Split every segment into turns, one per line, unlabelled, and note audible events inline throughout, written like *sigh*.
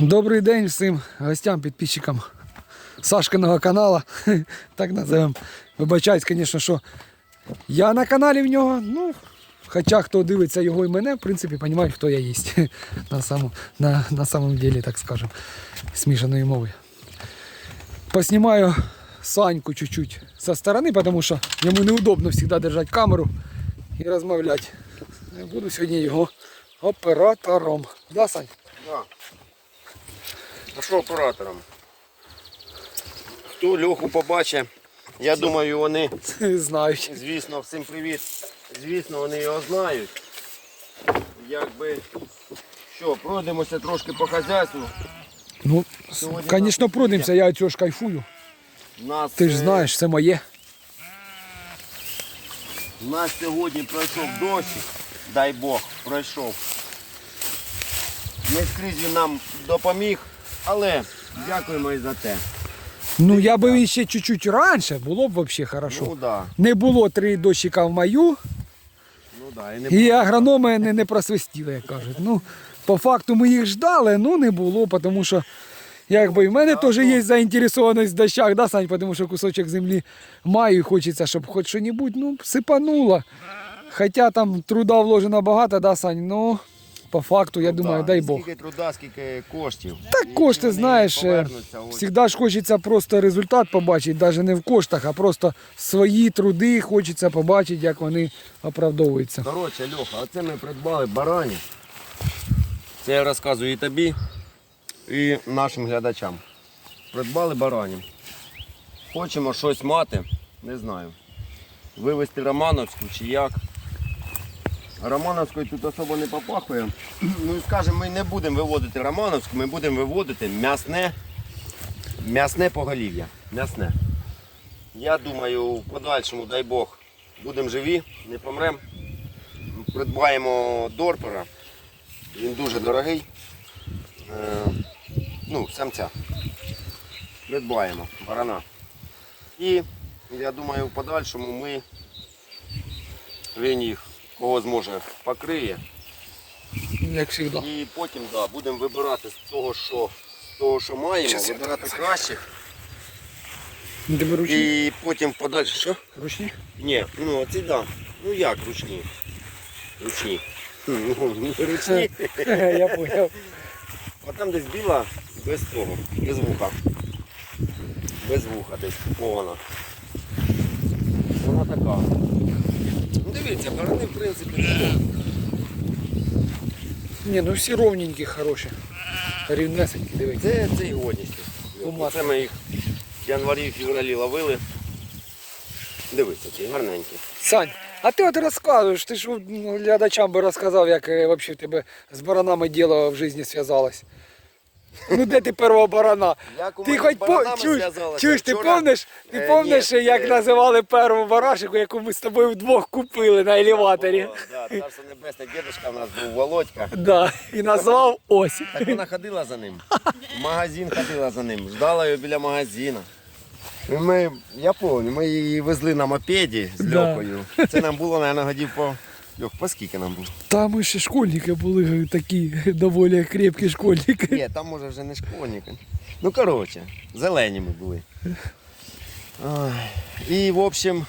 Добрий день всім гостям, підписчикам Сашкиного каналу. *laughs* Так називаємо. Вибачаюсь, звісно, що я на каналі в нього. Ну, хоча хто дивиться його і мене, в принципі, розуміють, хто я є. *laughs* На, самому, на, на самом деле, так скажем, смішаною мовою. Поснімаю Саньку чуть-чуть со сторони, тому що йому неудобно завжди держати камеру і розмовляти. Я буду сьогодні його оператором. Да, Сань?
Да. А що оператором? Хто Льоху побачить, я думаю, вони, *laughs*
Знають.
звісно, всім привіт. Звісно, вони його знають. Якби що, пройдемося трошки по хазяйству.
Ну, звісно, пройдемося, я цього ж кайфую.
Нас,
Ти ж
е,
знаєш, це моє.
У нас сьогодні пройшов дощик, дай Бог, пройшов. Не скрізь він нам допоміг, але дякуємо і за те.
Ну я би ще чуть-чуть раніше, було б взагалі хорошо.
Ну да,
Не було три дощика в маю,
ну да. І не
і агрономи не, не просвистіли, як кажуть. Ну, по факту ми їх ждали, ну не було, тому що якби і в мене теж є заінтересованість в дощах, да, Сань, тому що кусочок землі маю і хочеться, щоб хоч щось ну, сипануло. Хоча там труда вложено багато, да, Сань, ну по факту, я
Ну
думаю,
да,
дай Бог.
Скільки труда, скільки коштів.
Так кошти, знаєш, е, завжди ж хочеться просто результат побачити, навіть не в коштах, а просто свої труди хочеться побачити, як вони оправдовуються.
Коротше, Льоха, оце ми придбали барані. Це я розказую і тобі, і нашим глядачам. Придбали баранів. Хочемо щось мати, не знаю. Вивезти Романовську чи як. Романовською тут особо не попахує. *clears throat* Ну і скажемо, ми не будемо виводити Романовську, ми будемо виводити м'ясне, м'ясне поголів'я. М'ясне. Я думаю, в подальшому, дай Бог, будемо живі, не помремо. Придбаємо дорпера. Він дуже дорогий. Е, ну, самця. Придбаємо барана. І я думаю, в подальшому ми він їх кого зможе покриє.
Як завжди.
І потім да, будемо вибирати з того, що, з того, що маємо,
Щас я
вибирати кращих.
Тебе ручні?
І потім подальше. Що?
Ручні?
Ні, ну оці да. Ну як ручні? Ручні. Ну, ручні.
Я поняв.
А там десь біла без того, без вуха. Без вуха десь купована. Вона така. Ну дивіться, барани в принципі.
Ні, ну всі ровненькі, хороші. Рівнесенькі, дивись.
Це, це і. Це ми їх в январі, февралі ловили. Дивіться, ці гарненькі.
Сань, а ти от розказуєш, ти ж глядачам би розказав, як е, вообще в тебе з баранами діло в житті зв'язалось. Ну де ти першого барана?
Як у
Ти
мене
хоч по...
баранами
чуєш,
зв'язалося?
чуєш, ти
Вчора-
помниш, ти
Е,
помниш,
ні,
як
е,
називали першу барашику, яку ми з тобою вдвох купили на елеваторі?
О, Да, царство небесне, дідушка в нас був Володька.
Да, і назвав ось.
Так вона ходила за ним. В магазин ходила за ним, ждала його біля магазину. І Ми, я пам'ятаю, ми її везли на мопеді з
Да.
Це нам було, мабуть, годів по. Льох, по скільки нам було?
Там ми ще школьники були такі *laughs* доволі крепкі школьники.
Ні, там може вже не школьники. Ну коротше, зелені ми були. Ой. І в общем,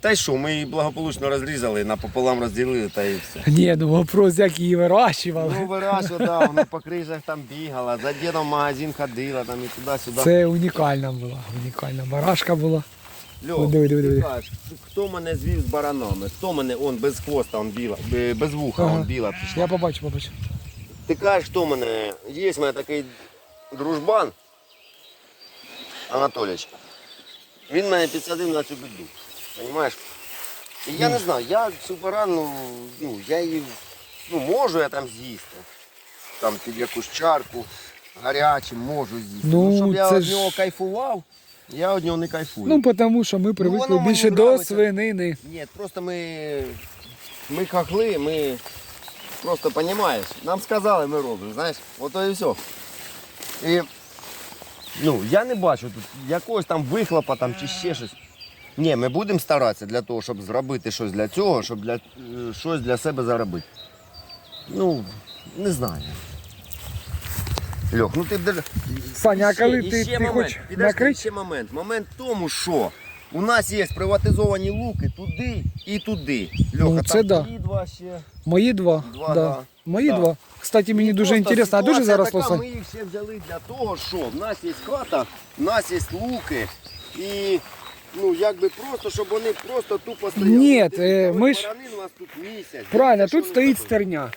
та й що, ми її благополучно розрізали, напополам розділили та і все.
Ні, ну вопрос, як її вирощували.
Ну, вирашила, да, вона по крижах там бігала, за дідом в магазин ходила там і туди-сюди.
Це унікальна була, унікальна барашка була.
Льох,
Диви, диви,
ти
диви.
кажеш, хто мене звів з баранами? Хто мене, он без хвоста, он біла, бе- без вуха,
Ага.
он біла пішла.
Я побачу, побачу.
Ти кажеш, хто мене? Є в мене такий дружбан Анатолійович. Він мене підсадив на цю біду. Понимаєш? І я не знаю, я цю барану, ну, я її, ну, можу я там з'їсти. Там під якусь чарку, гарячим можу з'їсти.
Ну,
Ну, щоб я
це
від
ж-
нього кайфував, я від нього не кайфую.
Ну, тому що ми привикли
воно мені
більше до
нравиться.
свинини.
Ні, просто ми, ми хохли, ми просто розумієш, нам сказали, ми робимо, знаєш, ото і все. І ну, я не бачу тут якогось там вихлопа там, чи ще щось. Ні, ми будемо старатися для того, щоб зробити щось для цього, щоб для, е, щось для себе заробити. Ну, не знаю. Льох, ну ти даже...
Саня, а коли ти, ти
момент,
хочеш накрити?
ще момент. Момент в тому, що у нас є приватизовані луки туди і туди. Льоха,
Ну, це
там
да.
твої два ще.
Мої два.
Два,
да.
да.
Мої
Да.
два. Кстати, мені
І
дуже
просто
інтересно, а дуже
ситуація
зараз
така,
Сань?
Ми їх ще взяли для того, що в нас є хата, в нас є луки і ну якби просто, щоб вони просто тупо стояли.
Ні, е, ми ж-
баранин у нас тут місяць.
Правильно, тут стоїть стерня.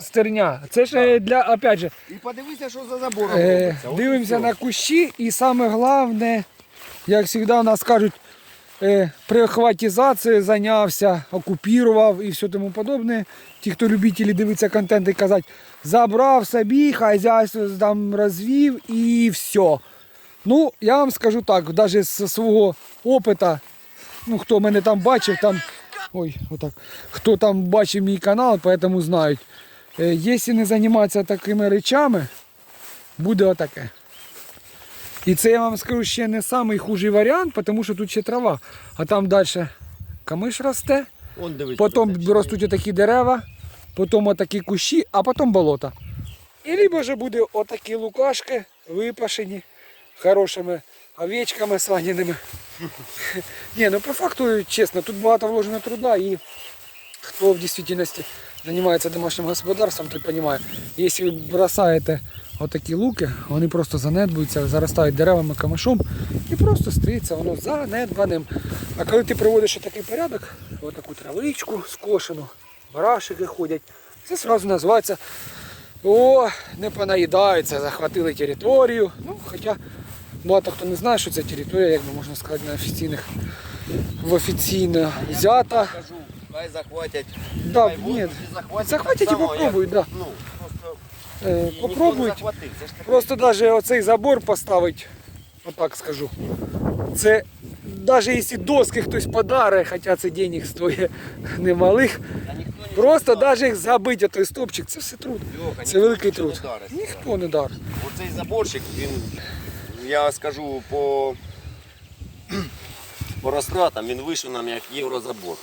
Стерня. Це ж е, для, опять же,
І подивися, що за забором
е,
робиться. От
дивимося на кущі і саме головне, як завжди у нас кажуть, е, прихватизацією зайнявся, окупував і все тому подобне. Ті, хто любителі дивитися контент і казати, забрав собі, хазяйство там розвів і все. Ну, я вам скажу так, навіть з свого опита, ну хто мене там бачив, там. Ой, отак. Хто там бачив мій канал, поэтому знають. Е, Якщо не займатися такими речами, буде отаке. І це я вам скажу ще не самий хужий варіант, тому що тут ще трава. А там далі камиш росте,
Он дивись,
потім ростуть отакі дерева, потім отакі кущі, а потім болото. І либо же буде отакі лукашки випашені хорошими овечками сваняними. *laughs* Ні, ну по факту, чесно, тут багато вложено труда і хто в дійсності займається домашнім господарством, той розуміє, якщо ви бросаєте отакі луки, вони просто занедбуються, заростають деревами, камишом і просто стається воно занедбаним. А коли ти проводиш такий порядок, отаку травичку скошену, барашики ходять, це одразу називається о, не понаїдаються, захватили територію. Ну, хоча багато хто не знає, що це територія, як би можна сказати, на офіційних, в офіційно взята.
Хай захватять.
Да,
хай
ні.
захватять.
Захватять
так
і попробують,
як,
да.
Ну, просто
Е,
і ніхто не
попробують.
захватив. Це ж таке.
Просто навіть оцей забор поставити, отак скажу. Це навіть якщо доски хтось подарить, хоча це денег стоїть немалих,
Та ніхто нічого
просто
не
навіть їх забити той стовпчик, це все труд.
Льоха,
Це
ніхто
великий
нічого
труд.
не дарить.
Ніхто не дар.
Оцей заборчик, він, я скажу, по, *clears throat* по розтратам він вийшов нам як єврозабор.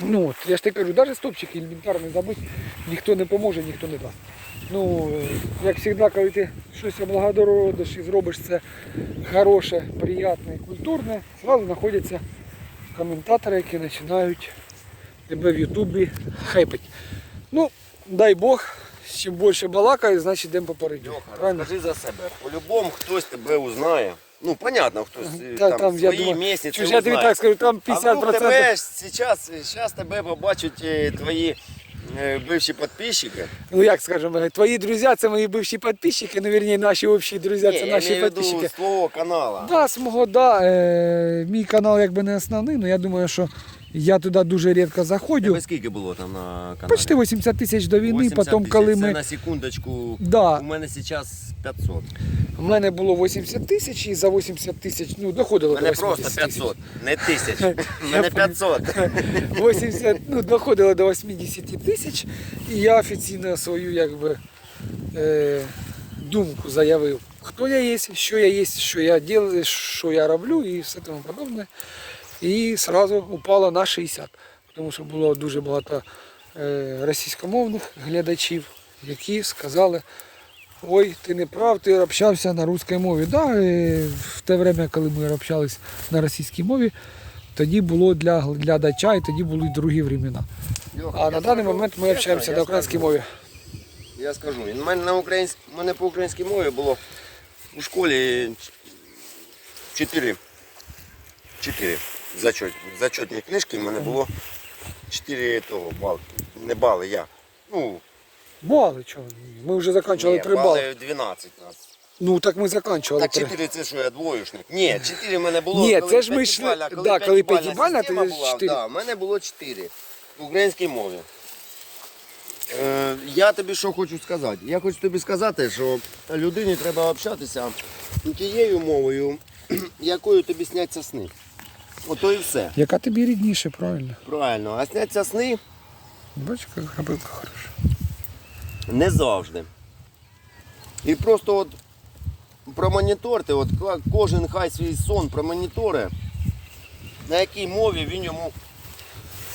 Ну, от, я ж тебе кажу, навіть стовпчик елементарний забити, ніхто не поможе, ніхто не дасть. Ну, е, як завжди, коли ти щось облагородиш і зробиш це хороше, приємне, культурне, зразу знаходяться коментатори, які починають тебе в Ютубі хайпити. Ну, дай Бог, чим більше балакає, значить йдемо попередньо. Правильно?
розкажи за себе. По-любому хтось тебе узнає. Ну, понятно, хтось е,
Та,
там,
там, я
свої
думаю,
місяці
я тобі
узнає.
так скажу, там
А вдруг
50%.
тебе зараз, зараз тебе побачать е, твої е, бивші підписчики.
Ну як скажемо, твої друзі це мої бивші підписчики, ну вірні, наші общі друзі,
Ні,
це
я
наші
маю в виду
підписчики.
з твого каналу.
Да, з мого, да. Е, мій канал якби не основний, але я думаю, що я туди дуже рідко заходжу.
Тебе скільки було там на каналі?
Почти 80 тисяч до війни,
80
потім
тисяч.
коли
Це
ми.
на секундочку.
Да.
У мене зараз 500.
У мене було 80 тисяч і за 80 тисяч, ну, доходило
У мене
до
просто
80 тисяч.
500, не тисяч. *laughs* У мене 500.
80, *laughs* ну, доходило до 80 тисяч, і я офіційно свою якби, е, думку заявив, хто я є, що я є, що я діл, що я роблю і все тому подобне. І одразу упало на 60, тому що було дуже багато е, російськомовних глядачів, які сказали, ой, ти не прав, ти общався на русській мові. Да, в те время, коли ми общались на російській мові, тоді було для глядача і тоді були другі времена. А на даний момент ми общаємося на українській мові.
Я скажу, у мене, на українсь... у мене по українській мові було у школі 4. 4 зачет, зачетні книжки, в мене було 4 того бали. Не бали, я. Ну,
Бали, чого? Ми вже закінчували
ні,
три бали.
бали 12 нас.
Ну так ми закінчували
Так
три.
4 це що, я двоюшник? Ні, 4 в мене було.
Ні,
коли
це ж ми йшли-
п'ятибальна-
да, коли
п'ятибальна
п'ятибальна,
система
то
була,
4.
Да, в мене було 4 в українській мові. Е, я тобі що хочу сказати? Я хочу тобі сказати, що людині треба общатися тією мовою, *clears throat* якою тобі сняться сни. Ото і все.
Яка тобі рідніше, правильно?
Правильно. А сняться сни
Бачиш, як грабилка хороша.
не завжди. І просто от промоніторте, от кожен хай свій сон промоніторе, на якій мові він йому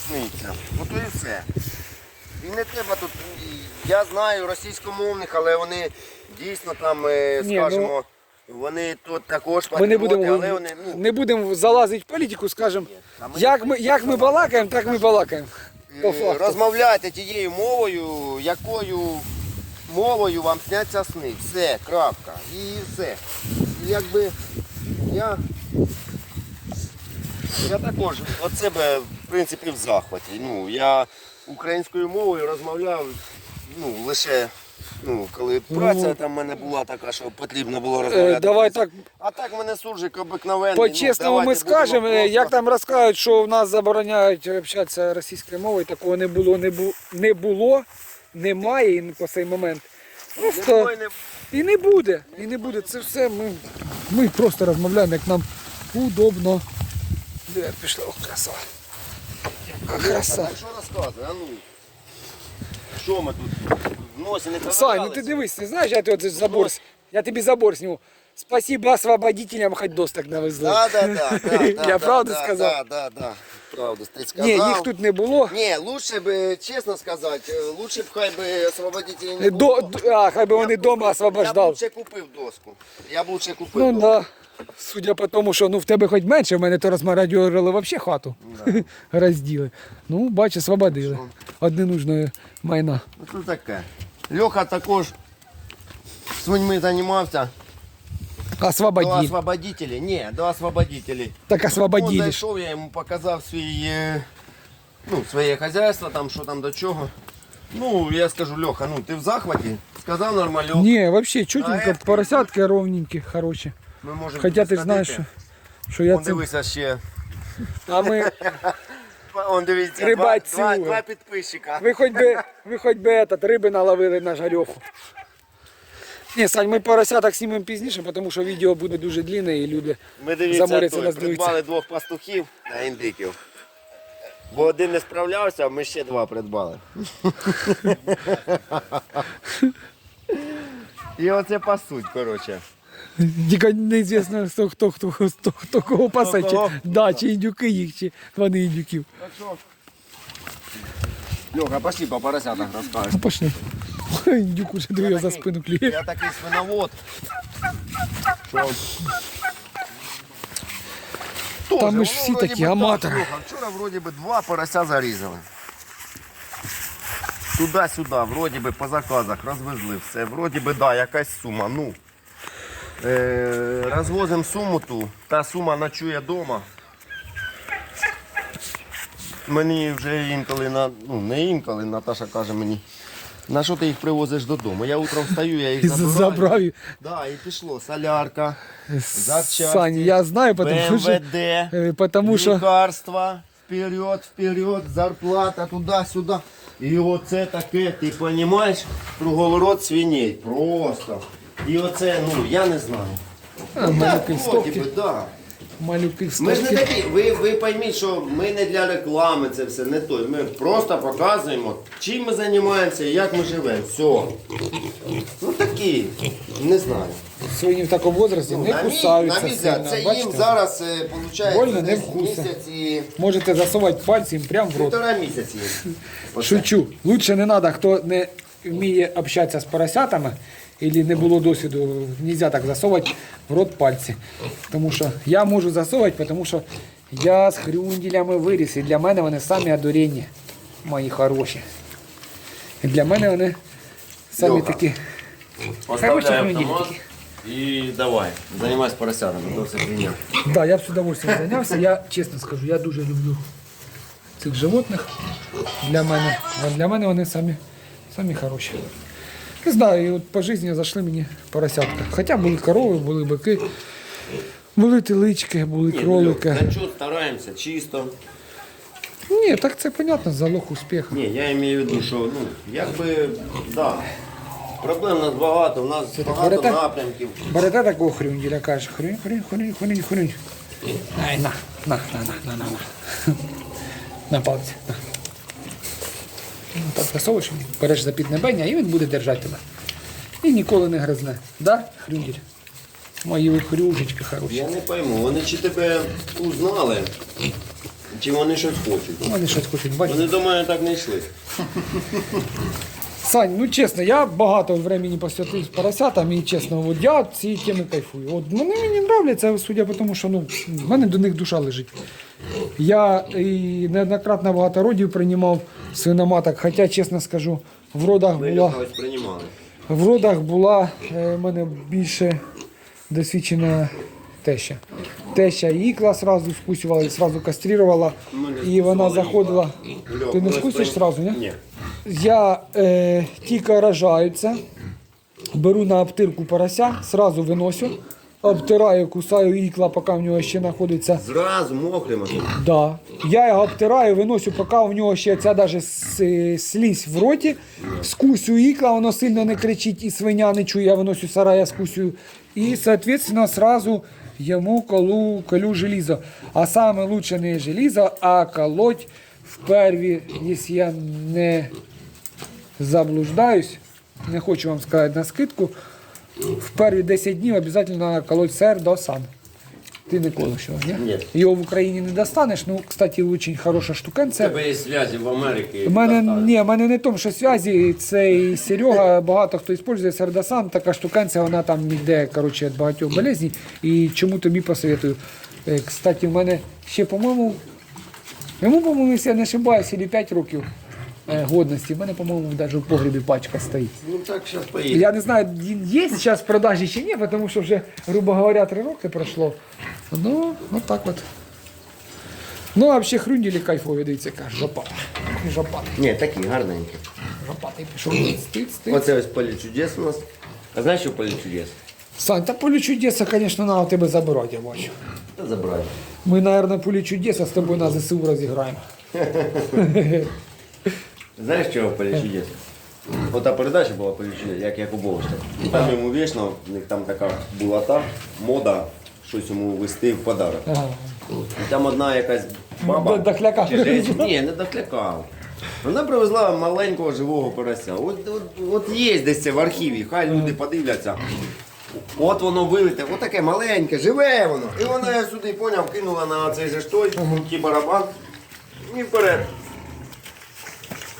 сниться. Ото і все. І не треба тут. Я знаю російськомовних, але вони Дійсно, там, е,
Ні,
скажімо, вони тут також
Ми не будемо,
але вони, ну,
не будемо залазити в політику, скажемо,
ми
як ми, як ми балакаємо, так ми балакаємо. По
Е,
факту.
Розмовляйте тією мовою, якою мовою вам сняться сни. Все, крапка. І все. І якби я, я також від себе, в принципі, в захваті. Ну, я українською мовою розмовляв ну, лише ну, коли праця там в мене була така, що потрібно було розмовляти.
Е, давай так
А так в мене суржик обикновенний.
По-чесному
ну,
ми скажемо, е, як там розказують, що в нас забороняють общатися російською мовою, такого не було, не було, не було, немає і по цей момент. Просто
не
і не буде, і не буде. Це все ми, ми просто розмовляємо, як нам удобно. Де пішла О, краса. Краса.
Що розказує? А ну. Що ми тут в носі не
Сань, ну ти дивись, ти знаєш, я тут забор, я тобі забор сніму. Спасибо освободителям, хоч досток навезли.
Да, да, да, *laughs* да,
Я
да,
правду
да,
сказав?
Да, да, да. Правду ти сказав.
Ні, їх тут не було.
Ні, лучше б, чесно сказати, е, лучше б хай би освободителі не було.
До, д- а, хай би вони вдома
Я б
освобождав.
лучше купив доску. Я б лучше купив
Ну
доску.
да. Судя по тому, що ну, в тебе хоч менше, в мене то розмарадіорили взагалі хату. *laughs* Розділи. Ну, бач, освободили. Одне нужне майна.
Ну що таке? Льоха також свиньми займався. До
Освободили.
освободителей. Ні, до освободителей.
Так
Он
освободили. ж.
зайшов, я йому показав свій, е, ну, своє хазяйство, там, що там до чого. Ну, я скажу, Льоха, ну ти в захваті? Сказав нормально.
Ні, взагалі чутенько,
А, это-
поросятки ровненькі, хороші.
Ми можемо
Хоча ти
сходити.
ж знаєш, що, що я
Он
це.
дивися ще.
А ми. *laughs*
Он дивіться,
Рибацю.
два, два, два підписчика.
Ви хоч би, ви хоч би этот, риби наловили на жарьоху. Ні, Сань, ми поросяток знімемо пізніше, тому що відео буде дуже длинне і люди
Ми дивіться,
заморяться
той,
роздивиться.
придбали двох пастухів на індиків. Бо один не справлявся, а ми ще два придбали. І оце пасуть, коротше.
Тільки неізвісно, хто, хто, хто, хто, хто кого пасе, чи,
кого?
да, чи індюки їх, чи вони індюків.
Так що? Льоха, пошли по поросятах розкажеш.
Ну пошли. Ой, Індюк уже двоє за спину кліє.
Я такий свиновод. Що...
Та ми ж всі
вроді
такі
би, так,
аматори.
Льоха, Вчора вроді би два порося зарізали. Туди-сюди, вроді би по заказах розвезли все. Вроді би, да, якась сума. Ну, е, розвозимо суму ту, та сума ночує вдома. Мені вже інколи, на, ну не інколи, Наташа каже мені, на що ти їх привозиш додому? Я утром встаю, я їх забираю.
Забрав.
Да, і пішло. Солярка, запчасти,
Сань, я знаю, тому що,
БМВД,
е, потому що
лекарства, вперед, вперед, зарплата туди-сюди. І оце таке, ти розумієш, круговорот свиней. Просто. І оце, ну, я не знаю.
в
Так, вроді би, да.
Малюки в
Ми ж не такі, ви, ви пойміть, що ми не для реклами це все, не то. Ми просто показуємо, чим ми займаємося і як ми живемо. Все. Ну такі, не знаю.
Сьогодні в такому возрасті не
Ну, на мій,
кусаються
мій взгляд,
сильно.
це їм
Бачите?
зараз виходить
Больно, не
десь місяць і
Можете засовувати пальці їм прямо в рот.
півтора місяці.
Шучу. Лучше не треба, хто не вміє общатися з поросятами, або не було досвіду, нельзя так засовувати в рот пальці. Тому що я можу засовувати, тому що я з хрюнділями виріс, і для мене вони самі одурені, мої хороші. І для мене вони самі
Льоха.
такі. Хороші
автомат
хрюндільки.
і давай. Займайся поросятами, то все прийняв.
Да, я б з удовольствием зайнявся. Я чесно скажу, я дуже люблю цих животних. Для мене, для мене вони самі, самі хороші. Не знаю, і от по житті зайшли мені поросятка. Хоча були корови, були бики, були телички, були кролики.
Та чого стараємося, чисто.
Ні, так це понятно, залог успіху.
Ні, я маю в виду, що ну, якби, да. Проблем у нас багато, у нас багато
берете?
напрямків.
Берете такого хрюнділя, каже, хрюнь, хрюнь, хрюнь, хрюнь, хрюнь. Ай, на, на, на, на, на, на, на. *laughs* На на. Ну, Так засовуєш, береш за піднебення і він буде держати тебе. І ніколи не гризне. Да, хрюнділь? Мої ви хрюшечки хороші.
Я не пойму, вони чи тебе узнали, чи вони щось хочуть.
Вони щось хочуть, бачиш?
Вони до мене так не йшли. *laughs*
Сань, ну чесно, я багато времени посвятив поросятам і чесно, от я цієї теми кайфую. От вони мені нравляться, судя по тому, що ну, в мене до них душа лежить. Я і неоднократно багато родів приймав свиноматок, хоча, чесно скажу, в родах була. В родах була е, в мене більше досвідчена теща. Теща ікла сразу скусювала і сразу кастрирувала. І вона заходила. Ти не скусиш сразу, ні?
Ні.
Я е, тільки рожаються, беру на обтирку порося, сразу виносю, обтираю, кусаю ікла, поки в нього ще знаходиться.
Зразу мокрим.
Да. Я його обтираю, виносю, поки в нього ще ця даже с- слізь в роті, скусю ікла, воно сильно не кричить і свиня не чує, я виносю сарая, скусю. І, соответственно, сразу йому колу, колю желізо. А саме лучше не желізо, а колоть в якщо я не заблуждаюсь, не хочу вам сказати на скидку, в перві 10 днів обов'язково колоть сер до сан. Ти не колиш його, ні?
Ні.
Його в Україні не достанеш. Ну, кстати, дуже хороша штукенця.
тебе є зв'язі в Америці.
У мене, ні, у мене не в тому, що зв'язі, цей Серега, багато хто використовує Сердасан, така штукенця, вона там йде коротше, від багатьох болезней. І чому тобі посоветую? Е, Кстати, в мене ще, по-моєму, йому, по-моєму, якщо я не ошибаюся, і 5 років е, годності. В мене, по-моєму, навіть в погребі пачка стоїть.
Ну так, зараз поїде.
Я не знаю, він є зараз в продажі чи ні, тому що вже, грубо говоря, три роки пройшло. Ну, от так от. Ну, а взагалі хрюнділі кайфові, дивіться, яка жопата. Жопата.
Ні, такі гарненькі.
Жопата і пішов. Тиць, тиць, тиць.
Оце ось поле чудес у нас. А знаєш, що поле чудес?
Сань, та полі чудеса, звісно, треба тебе забирати, я бачу.
Та забрали.
Ми, мабуть, полі чудеса з тобою на ЗСУ розіграємо. *laughs*
Знаєш, чого поле чудес? Ота передача була поле чудес, як Якубовича. Там йому вічно, в них там така була та мода, щось йому вести в подарок. І там одна якась баба.
Дохляка
чи Ні, не дохляка. Вона привезла маленького живого порося. От, от, от є десь це в архіві, хай люди подивляться. От воно вилите, от таке маленьке, живе воно. І вона я сюди поняв, кинула на цей же ж той, ті барабан і вперед.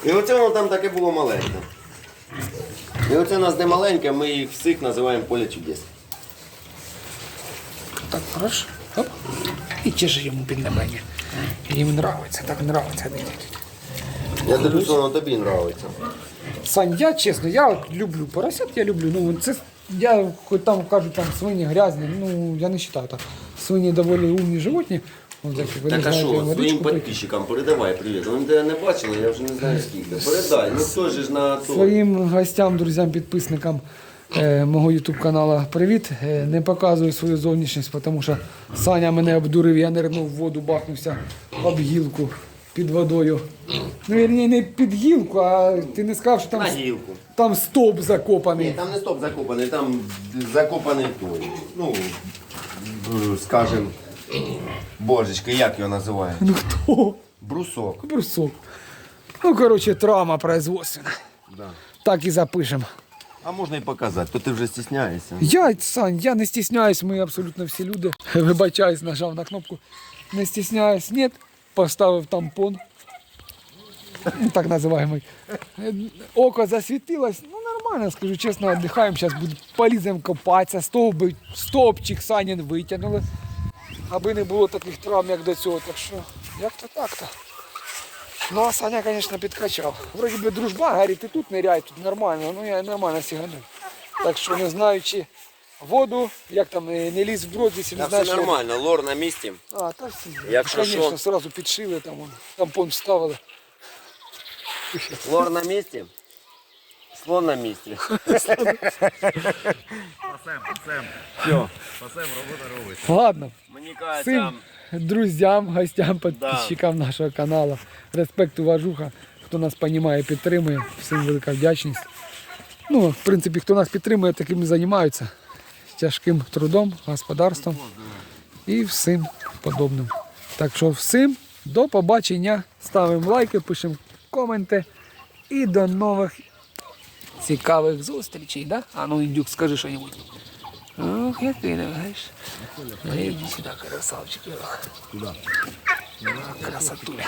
І оце воно там таке було маленьке. І оце у нас не маленьке, ми їх всіх називаємо поле чудес.
Так, хорошо. Оп. І чеши йому під небені. Їм нравиться, так нравиться.
Я дивлюся, воно тобі подобається.
Сань, я чесно, я от люблю поросят, я люблю. Ну, це я хоч там кажуть, там свині грязні, ну я не вважаю так. Свині доволі умні животні. Не
Так а що, своїм підписчикам передавай привіт. Вони тебе не бачили, я вже не знаю скільки. Передай, ну хто ж на то.
Своїм гостям, друзям, підписникам е, мого YouTube каналу привіт. Е, не показую свою зовнішність, тому що Саня мене обдурив, я нирнув в воду, бахнувся об гілку під водою. Ну, вірні, не під гілку, а ти не сказав, що там,
На гілку.
там стоп
Ні,
закопаний.
там не стоп закопаний, там закопаний той. Ну, скажем, божечки, як його називають?
Ну хто?
Брусок.
Брусок. Ну, короче, травма производственна.
Да.
Так і запишемо.
А можна і показати, то ти вже стісняєшся.
Я, Сань, я не стісняюсь, ми абсолютно всі люди. Вибачаюсь, нажав на кнопку. Не стісняюсь, ні. Поставив тампон. Так називаємо. Око засвітилось. Ну нормально, скажу чесно, віддихаємо. Зараз поліземо копатися. Стовби, стовпчик Санін витягнули. Аби не було таких травм, як до цього. Так що, як то так-то. Ну, а Саня, звісно, підкачав. Вроді би дружба, Гаррі, ти тут ниряй, тут нормально, ну я нормально сігану. Так що не знаю, чи воду, як там не ліз в брод, якщо не
Та
знаєш.
все
що-
нормально, лор на місці.
А, та всі.
Якщо
Звісно,
що.
сразу підшили, там вон, тампон вставили.
Лор на місці. Слон на місці.
Ладно,
Кажеться,
всім друзям, гостям, підписчикам нашого каналу. Респект, уважуха. Хто нас розуміє, підтримує. Всім велика вдячність. Ну, в принципі, хто нас підтримує, таким і займаються. Тяжким трудом, господарством і всім подобним. Так що всім до побачення. Ставимо лайки, пишемо коменти. І до нових цікавих зустрічей. Да? А ну, індюк, скажи щось. Ох, як ти знаєш. Иди сюда, красавчик. Куда? Красотуля.